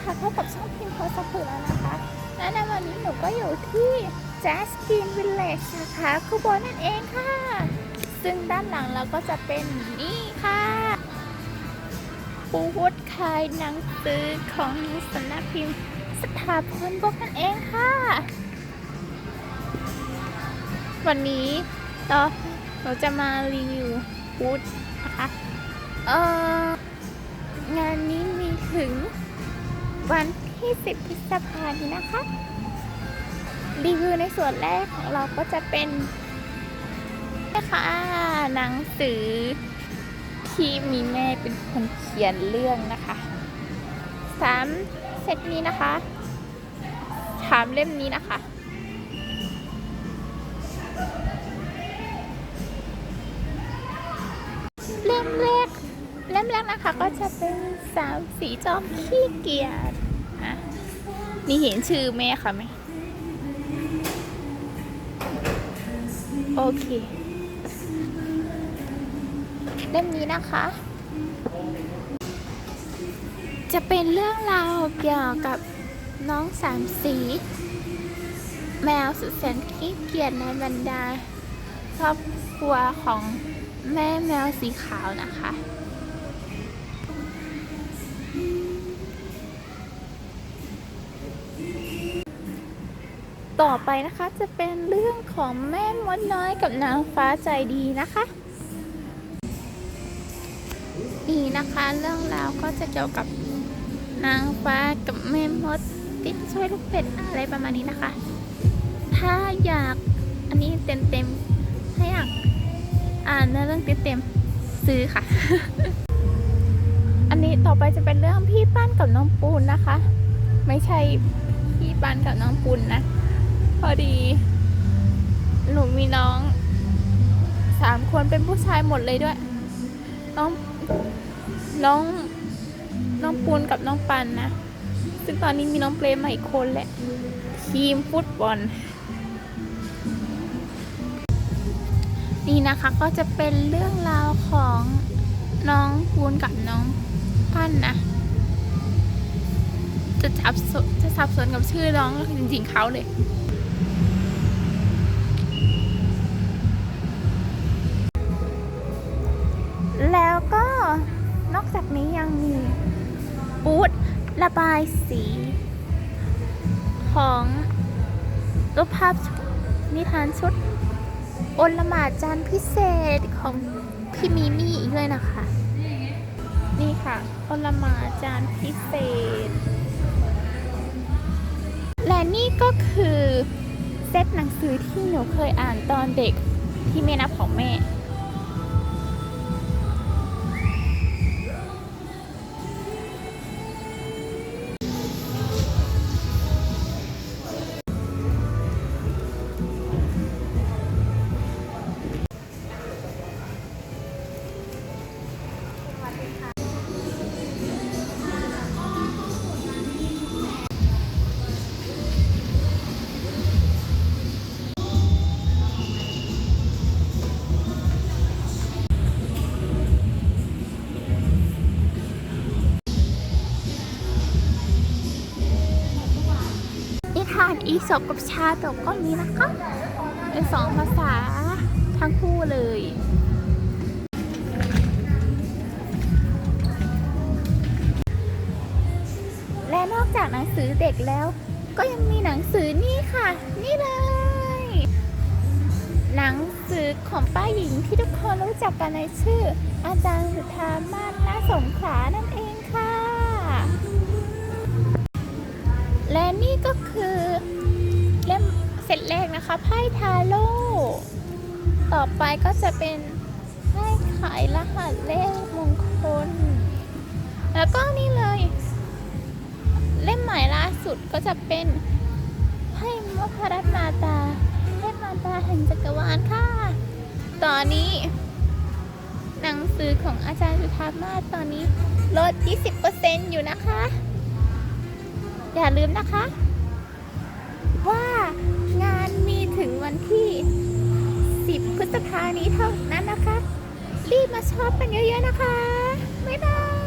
โทรศับช่องพท์แล้วนะคะ และในวันนี้หนูก็อยู่ที่ Jazz Green Village นะคะคูโบนั่นเองค่ะ ซึ่งด้านหลังเราก็จะเป็นนี่ค่ะปูวุฒขายหนังสือของสำนักพิมพ์สถาพรบกนั่นเองค่ะ วันนี้เราเราจะมารีวิวบูธนะคะ เอ่องานนี้มีถึง วันที่ 10 พฤษภาคมนี้นะคะ รีวิวในส่วนแรกของเราก็จะเป็นนะคะหนังสือที่มีแม่เป็นคนเขียนเรื่องนะคะสามเซตนี้นะคะสามเล่มนี้นะคะ เล่มแรกนะคะก็จะเป็นสามสีจอมขี้เกียจอะนี่เห็นชื่อแม่ค่ะไหมโอเค เล่มนี้นะคะ จะเป็นเรื่องราวเกี่ยวกับน้องสามสี แมวสุดแสนขี้เกียจในบรรดาครอบครัวของแม่แมวสีขาวนะคะ ต่อไปนะคะจะเป็นเรื่องของแม่มดน้อยกับนางฟ้าใจดีนะคะ นี่นะคะเรื่องราวก็จะเกี่ยวกับนางฟ้ากับแม่มดที่ช่วยลูกเป็ดอะไรประมาณนี้นะคะ ถ้าอยากอันนี้เต็มๆถ้าอยากอ่านเนื้อเรื่องเต็มๆซื้อค่ะ อันนี้ต่อไปจะเป็นเรื่องพี่ปั้นกับน้องปูนนะคะ ไม่ใช่พี่ปั้นกับน้องปูนนะ พอดี หนูมีน้องสามคนเป็นผู้ชายหมดเลยด้วย น้อง น้อง น้องปูนกับน้องปันนะ ซึ่งตอนนี้มีน้องเปรมมาอีกคนแหละ ทีมฟุตบอล นี่นะคะก็จะเป็นเรื่องราวของน้องปูนกับน้องปั้นนะ จะสับจะสับสนกับชื่อน้องจริงๆเขาเลย ระบายสี ของรูปภาพนิทานชุดโอลหมาดจานพิเศษของพี่มีมี่อีกด้วยนะคะ นี่ค่ะโอลหมาดจานพิเศษ และนี่ก็คือเซตหนังสือที่หนูเคยอ่านตอนเด็กที่แม่นับของแม่ อีสปกับชาดกก็มีนะคะเป็นสองภาษาทั้งคู่เลยและนอกจากหนังสือเด็กแล้ว ก็ยังมีหนังสือนี่ค่ะ นี่เลย หนังสือของป้าหญิงที่ทุกคนรู้จักกันในชื่อ อาจารย์สุธามาศณสงขานั่นเองค่ะ และนี่ก็คือ ไพ่ทาโร่ต่อไปก็จะเป็นไพ่ขายรหัสเลขมงคล แล้วก็นี่เลย เล่มใหม่ล่าสุดก็จะเป็นไพ่มพรัตน์มาตาเทพมาตาแห่งจักรวาลค่ะ ตอนนี้ หนังสือของอาจารย์สุธามาตอนนี้ลด 20%อยู่นะคะ อย่าลืมนะคะ ษภานี้เท่านั้นนะคะ รีบมาชอปกันเยอะๆนะคะ บ๊ายบาย